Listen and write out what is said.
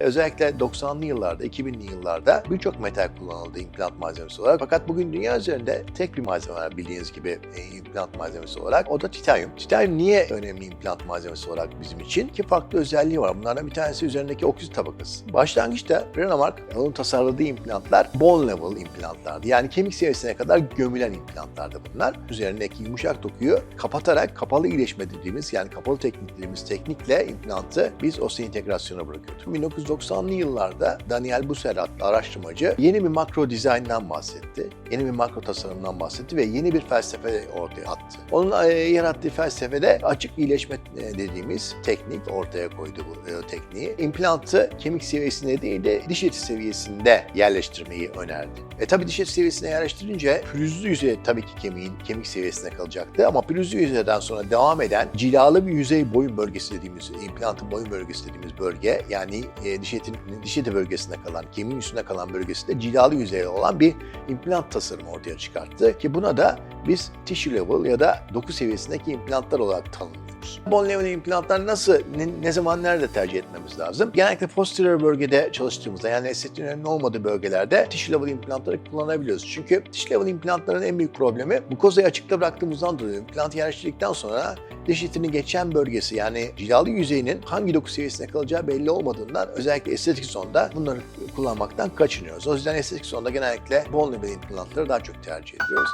Özellikle 90'lı yıllarda, 2000'li yıllarda birçok metal kullanıldı implant malzemesi olarak. Fakat bugün dünya üzerinde tek bir malzeme var bildiğiniz gibi e, implant malzemesi olarak. O da titanyum. Titanyum niye önemli implant malzemesi olarak bizim için? İki farklı özelliği var. Bunlardan bir tanesi üzerindeki oksit tabakası. Başlangıçta Renamark onun tasarladığı implantlar bone level implantlardı. Yani kemik seviyesine kadar gömülen implantlardı bunlar. Üzerindeki yumuşak dokuyu kapatarak kapalı iyileşme dediğimiz yani kapalı teknik dediğimiz teknikle implantı biz osteointegrasyona bırakıyorduk. 1990'lı yıllarda Daniel Busser adlı araştırmacı yeni bir makro dizayndan bahsetti. Yeni bir makro tasarımdan bahsetti ve yeni bir felsefe ortaya attı. Onun e, yarattığı felsefede açık iyileşme e, dediğimiz teknik ortaya koydu bu e, tekniği. İmplantı kemik seviyesinde değil de diş eti seviyesinde yerleştirmeyi önerdi. E tabi diş eti seviyesine yerleştirince pürüzlü yüzey tabii ki kemiğin kemik seviyesinde kalacaktı ama pürüzlü yüzeyden sonra devam eden cilalı bir yüzey boyun bölgesi dediğimiz, implantın boyun bölgesi dediğimiz bölge yani etinin diş bölgesinde kalan, kemiğin üstünde kalan bölgesinde cilalı yüzey olan bir implant tasarımı ortaya çıkarttı ki buna da biz tissue level ya da doku seviyesindeki implantlar olarak tanımlıyoruz. Bone level implantlar nasıl, ne, ne zaman, nerede tercih etmemiz lazım? Genellikle posterior bölgede çalıştığımızda yani estetiğin önemli olmadığı bölgelerde tissue level implantları kullanabiliyoruz. Çünkü tissue level implantların en büyük problemi mukozayı açıkta bıraktığımızdan dolayı implant yerleştirdikten sonra diş etini geçen bölgesi yani cilalı yüzeyinin hangi doku seviyesine kalacağı belli olmadığından özellikle estetik zonda bunları kullanmaktan kaçınıyoruz. O yüzden estetik zonda genellikle bone level implantları daha çok tercih ediyoruz.